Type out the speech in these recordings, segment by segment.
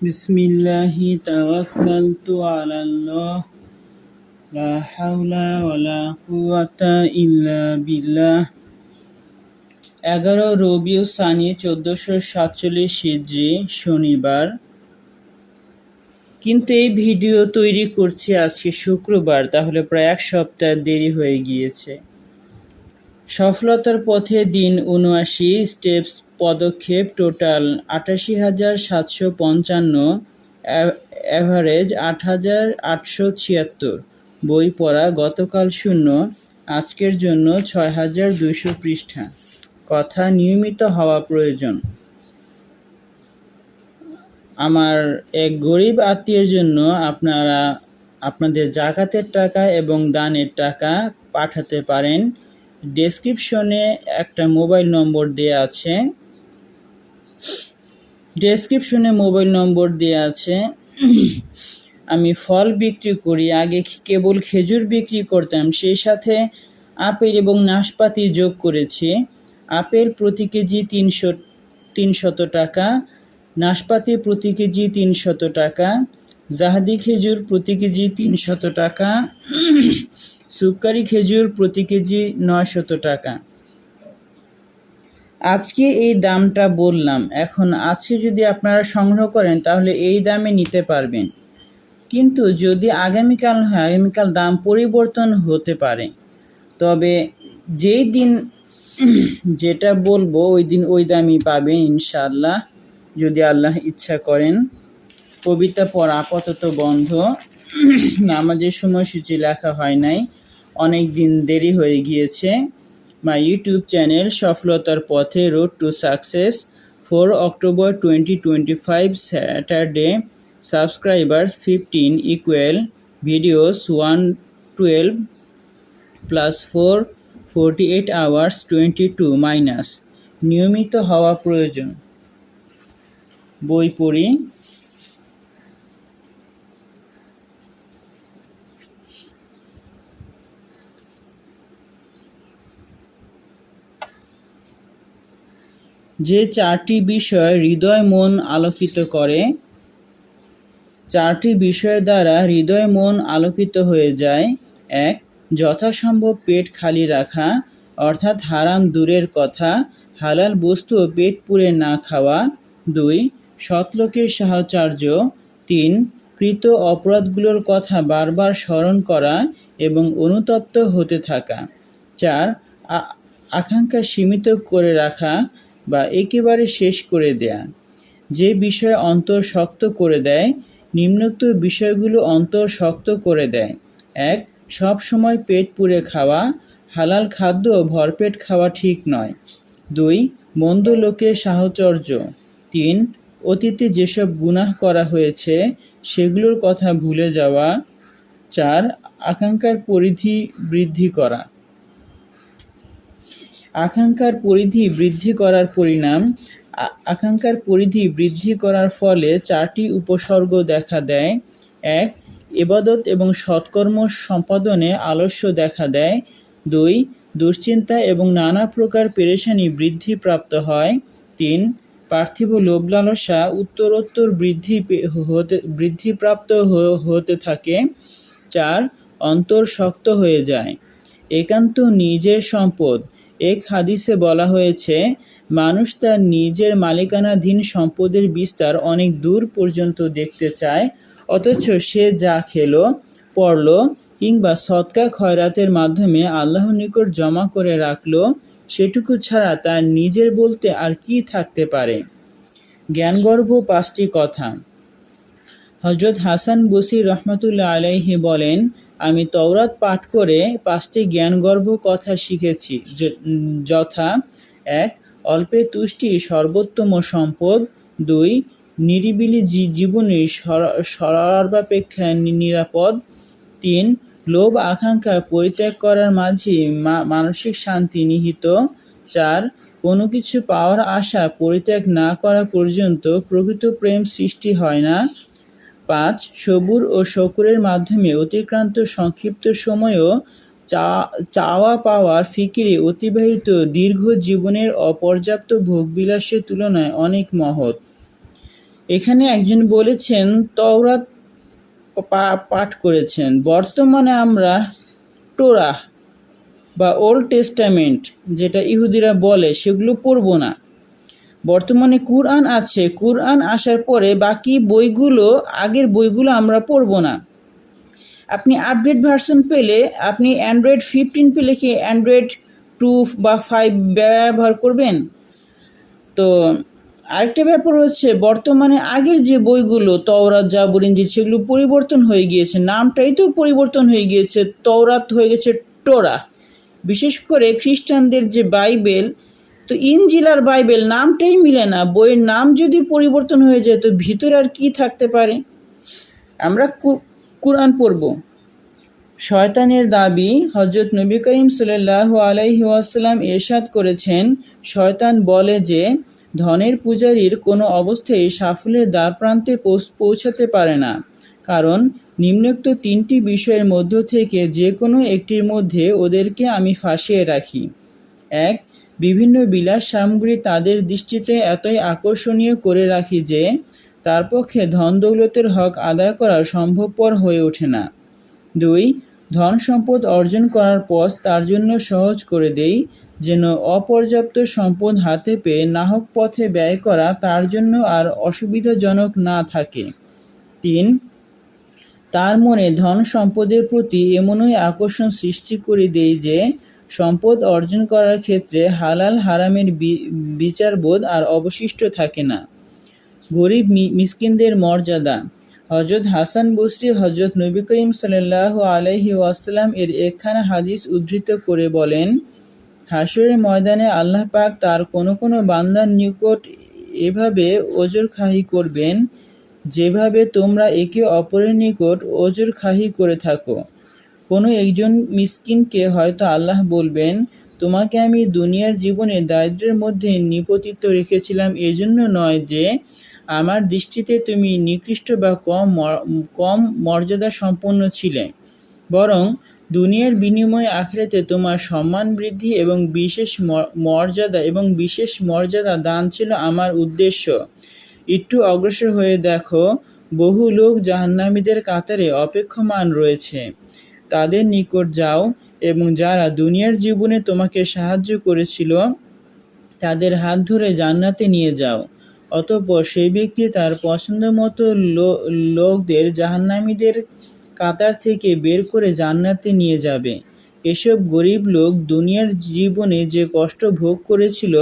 بسم الله توكلت على الله لا حول ولا قوة إلا بالله এগারো রবিউ সানি চোদ্দোশো সাতচল্লিশ হিজড়ি শনিবার কিন্তু এই ভিডিও তৈরি করছি আজকে শুক্রবার তাহলে প্রায় এক সপ্তাহ দেরি হয়ে গিয়েছে সফলতার পথে দিন উনআশি স্টেপস পদক্ষেপ টোটাল আটাশি হাজার সাতশো পঞ্চান্ন অ্যাভারেজ আট হাজার আটশো ছিয়াত্তর। বই পড়া গতকাল শূন্য, আজকের জন্য ছয় হাজার দুইশো পৃষ্ঠা। কথা নিয়মিত হওয়া প্রয়োজন। আমার এক গরিব আত্মীয়ের জন্য আপনারা আপনাদের জাকাতের টাকা এবং দানের টাকা পাঠাতে পারেন। ডেসক্রিপশনে একটা মোবাইল নম্বর দেওয়া আছে। ডেসক্রিপশনে মোবাইল নম্বর দেওয়া আছে। আমি ফল বিক্রি করি, আগে কেবল খেজুর বিক্রি করতাম, সেই সাথে আপেল এবং নাশপাতি যোগ করেছি। আপেল প্রতি কেজি তিনশো তিনশত টাকা, নাশপাতি প্রতি কেজি তিনশত টাকা, জাহাদি খেজুর প্রতি কেজি তিনশত টাকা সুকারি খেজুর প্রতি কেজি নয়শত টাকা। আজকে এই দামটা বললাম। এখন আজকে যদি আপনারা সংগ্রহ করেন, তাহলে এই দামে নিতে পারবেন। কিন্তু যদি আগামীকাল হয়, আগামীকাল দাম পরিবর্তন হতে পারে। তবে যেই দিন যেটা বলব, ওই দিন ওই দামই পাবেন ইনশাআল্লাহ, যদি আল্লাহ ইচ্ছা করেন। কবিতা পড়া আপাতত বন্ধ। নামাজের সময়সূচি লেখা হয় নাই। অনেক দিন দেরি হয়ে গিয়েছে। মাই ইউটিউব চ্যানেল সফলতার পথে road to success four October twenty twenty five Saturday subscribers fifteen equal videos one twelve plus four forty eight hours twenty two minus নিয়মিত হওয়া প্রয়োজন। বই পড়ি। যে চারটি বিষয় হৃদয়, মন আলোকিত করে, চারটি বিষয়ের দ্বারা হৃদয়, মন আলোকিত হয়ে যায়। এক, যথাসম্ভব পেট খালি রাখা, অর্থাৎ হারাম দূরের কথা, হালাল বস্তু পেট পুড়ে না খাওয়া। দুই, সৎলোকের সাহচর্য। তিন, কৃত অপরাধগুলোর কথা বারবার স্মরণ করা এবং অনুতপ্ত হতে থাকা। চার আকাঙ্ক্ষা সীমিত করে রাখা। বা একেবারে শেষ করে দেয়া। যে বিষয় অন্তর শক্ত করে দেয়, নিম্নোক্ত বিষয়গুলো অন্তর শক্ত করে দেয়। এক, সব সময় পেট পুড়ে খাওয়া, হালাল খাদ্য ভরপেট খাওয়া ঠিক নয়। দুই, মন্দ লোকের সাহচর্য। তিন, অতীতে যেসব গুনাহ করা হয়েছে, সেগুলোর কথা ভুলে যাওয়া। চার, আকাঙ্ক্ষার পরিধি বৃদ্ধি করা। আকাঙ্ক্ষার পরিধি বৃদ্ধি করার পরিণাম আকাঙ্ক্ষার পরিধি বৃদ্ধি করার ফলে চারটি উপসর্গ দেখা দেয়। এক এবাদত এবং সৎকর্ম সম্পাদনে আলস্য দেখা দেয়। দুই, দুশ্চিন্তা এবং নানা প্রকার পেরেশানি বৃদ্ধি প্রাপ্ত হয়। তিন, পার্থিব লোভ লালসা উত্তরোত্তর বৃদ্ধি হতে বৃদ্ধিপ্রাপ্ত হতে থাকে। চার, অন্তর শক্ত হয়ে যায়। একান্ত নিজের সম্পদ এক হাদিসে বলা হয়েছে, মানুষ তার নিজের মালিকানাধীন সম্পদের বিস্তার অনেক দূর পর্যন্ত দেখতে চায়, অথচ সে যা খেলো, পড়ল কিংবা সৎকা খয়রাতের মাধ্যমে আল্লাহর নিকট জমা করে রাখল, সেটুকু ছাড়া তার নিজের বলতে আর কি থাকতে পারে? জ্ঞানগর্ভ পাঁচটি কথা। হজরত হাসান বসির রহমতুল্লাহ আলাইহি বলেন আমি তওরাত পাঠ করে পাঁচটি জ্ঞানগর্ভ কথা শিখেছি যথা এক, অল্পে তুষ্টি সর্বোত্তম সম্পদ, দুই, নিরিবিলি জীবনী সর্বাপেক্ষা নিরাপদ, তিন, লোভ আকাঙ্ক্ষা পরিত্যাগ করার মাঝে মানসিক শান্তি নিহিত, চার, কোনো কিছু পাওয়ার আশা পরিত্যাগ না করা পর্যন্ত প্রকৃত প্রেম সৃষ্টি হয় না পাঁচ সবুর ও শকুরের মাধ্যমে অতিক্রান্ত সংক্ষিপ্ত সময়ও চাওয়া পাওয়ার ফিকিরে অতিবাহিত দীর্ঘ জীবনের অপর্যাপ্ত ভোগবিলাসের তুলনায় অনেক মহৎ। এখানে একজন বলেছেন, তওরাত পাঠ করেছেন, বর্তমানে আমরা টোরা বা ওল্ড টেস্টামেন্ট যেটা ইহুদিরা বলে সেগুলো পড়ব না। বর্তমানে কুরআন আছে। কুরআন আসার পরে বাকি বইগুলো, আগের বইগুলো আমরা পড়ব না। আপনি আপডেট ভার্সন পেলে, আপনি অ্যান্ড্রয়েড ফিফটিন পেলে কি অ্যান্ড্রয়েড টু বা ফাইভ ব্যবহার করবেন? তো আরেকটা ব্যাপার হচ্ছে, বর্তমানে আগের যে বইগুলো তওরাত জাবর ইঞ্জিল সেগুলো পরিবর্তন হয়ে গিয়েছে। নামটাই তো পরিবর্তন হয়ে গিয়েছে তওরাত হয়ে গেছে টোরা বিশেষ করে খ্রিস্টানদের যে বাইবেল তো ইনজিল আর বাইবেল নামটাই মিলে না, বইয়ের নাম যদি পরিবর্তন হয়ে যায়, তো ভিতরে আর কি থাকতে পারে? আমরা কোরআন পড়ব। শয়তানের দাবি হজরত নবী করিম সাল্লাহ আলাইহি ওয়াসাল্লাম এরশাদ করেছেন, শয়তান বলে যে, ধনের পূজারীর কোনো অবস্থায় সাফল্যের দ্বার প্রান্তে পৌঁছাতে পারে না। কারণ নিম্নোক্ত তিনটি বিষয়ের মধ্য থেকে যে কোনো একটির মধ্যে ওদেরকে আমি ফাঁসিয়ে রাখি। এক বিভিন্ন বিলাস সামগ্রী তাদের দৃষ্টিতে এতই আকর্ষণীয় করে রাখি যে, তার পক্ষে ধন দৌলতের হক আদায় করা সম্ভবপর হয়ে ওঠে না। দুই, ধন সম্পদ অর্জন করার পথ তার জন্য সহজ করে দেই, যেন অপর্যাপ্ত সম্পদ হাতে পেয়ে নাহক পথে ব্যয় করা তার জন্য আর অসুবিধাজনক না থাকে। তিন, তার মনে ধন সম্পদের প্রতি এমনই আকর্ষণ সৃষ্টি করে দেয় যে সম্পদ অর্জন করার ক্ষেত্রে হালাল হারামের বিচারবোধ আর অবশিষ্ট থাকে না। গরিব মিসকিনদের মর্যাদা। হজরত হাসান বসরি হজরত নবী করিম সাল্লাহ আলহি ওয়াসাল্লাম এর একখানা হাদিস উদ্ধৃত করে বলেন হাসরের ময়দানে আল্লাহ পাক তার কোনো কোনো বান্দার নিকট এভাবে ওজর খাহি করবেন, যেভাবে তোমরা একে অপরের নিকট ওজর খাহি করে থাকো। কোনো একজন মিসকিনকে হয়তো আল্লাহ বলবেন, তোমাকে আমি দুনিয়ার জীবনে দারিদ্র্যের মধ্যে নিপতিত রেখেছিলাম এজন্য নয় যে, আমার দৃষ্টিতে তুমি নিকৃষ্ট বা কম কম মর্যাদা সম্পন্ন ছিলে। বরং দুনিয়ার বিনিময়ে আখিরাতে তোমার সম্মান বৃদ্ধি এবং বিশেষ মর্যাদা এবং বিশেষ মর্যাদা দান ছিল আমার উদ্দেশ্য। একটু অগ্রসর হয়ে দেখো, বহু লোক জাহান্নামীদের কাতারে অপেক্ষমান রয়েছে। তাদের নিকট যাও এবং যারা দুনিয়ার জীবনে তোমাকে সাহায্য করেছিল, তাদের হাত ধরে জান্নাতে নিয়ে যাও। অতঃপর সেই ব্যক্তি তার পছন্দ মতো লোকদের জাহান্নামীদের কাতার থেকে বের করে জান্নাতে নিয়ে যাবে। এসব গরিব লোক দুনিয়ার জীবনে যে কষ্ট ভোগ করেছিল,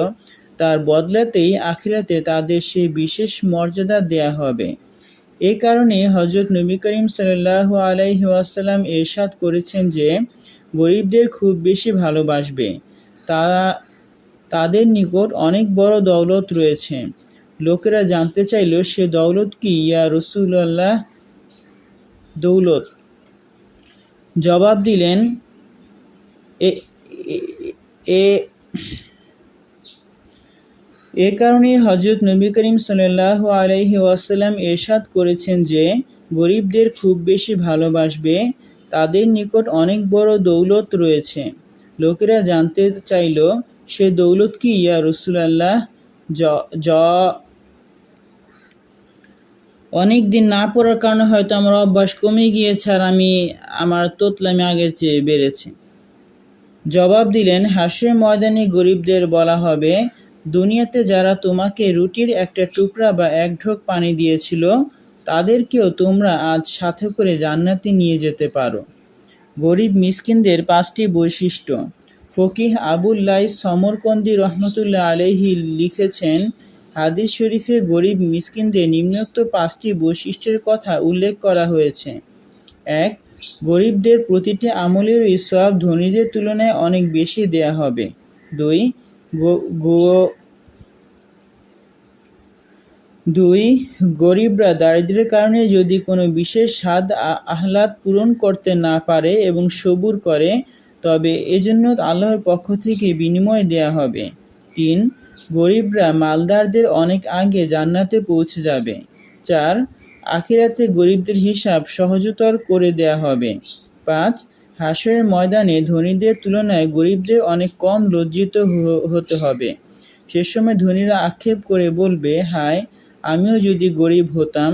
তার বদলাতেই আখিরাতে তাদের সেই বিশেষ মর্যাদা দেয়া হবে। এ কারণে হজরত নবী করিম সাল্লাহ আলাইহি ওয়াসাল্লাম এরশাদ করেছেন যে, গরিবদের খুব বেশি ভালোবাসবে। তারা, তাদের নিকট অনেক বড় দৌলত রয়েছে। লোকেরা জানতে চাইল, সে দৌলত কি? ইয়া রসুল্লাহ দৌলত। জবাব দিলেন এ এ- কারণে হজরত নবী করিম সাল্লাহ আলাইহি ওয়াসাল্লাম এরশাদ করেছেন যে, গরিবদের খুব বেশি ভালোবাসবে, তাদের নিকট অনেক বড় দৌলত রয়েছে। লোকেরা জানতে চাইল, সে দৌলত কি? ইয়া রসুলাল্লাহ জ অনেক দিন না পড়ার কারণে হয়তো আমার অভ্যাস কমে গিয়েছে আর আমি আমার তোতলামি আগের চেয়ে বেড়েছে। জবাব দিলেন হাসের ময়দানে গরিবদের বলা হবে দুনিয়াতে যারা তোমাকে রুটির একটা টুকরা বা এক ঢোক পানি দিয়েছিল, তাদেরকেও তোমরা আজ সাথে করে জান্নাতে নিয়ে যেতে পারো। গরিব মিসকিনদের পাঁচটি বৈশিষ্ট্য। ফকিহ আবুল্লাই সমরকন্দি রহমতুল্লাহ আলহি লিখেছেন, হাদিস শরীফে গরিব মিসকিনদের নিম্নোক্ত পাঁচটি বৈশিষ্ট্যের কথা উল্লেখ করা হয়েছে। এক, গরিবদের প্রতিটি আমলের সব ধনীদের তুলনায় অনেক বেশি দেয়া হবে। দুই দুই, গরিবরা দারিদ্র্যের কারণে যদি কোনো বিশেষ স্বাদ আহ্লাদ পূরণ করতে না পারে এবং সবুর করে, তবে এজন্য আল্লাহর পক্ষ থেকে বিনিময় দেয়া হবে। তিন, গরিবরা মালদারদের অনেক আগে জান্নাতে পৌঁছে যাবে। চার, আখিরাতে গরিবদের হিসাব সহজতর করে দেয়া হবে। পাঁচ, হাসরের ময়দানে ধনীদের তুলনায় গরিবদের অনেক কম লজ্জিত হতে হবে। সে সময় ধনীরা আক্ষেপ করে বলবে, হায় আমিও যদি গরিব হতাম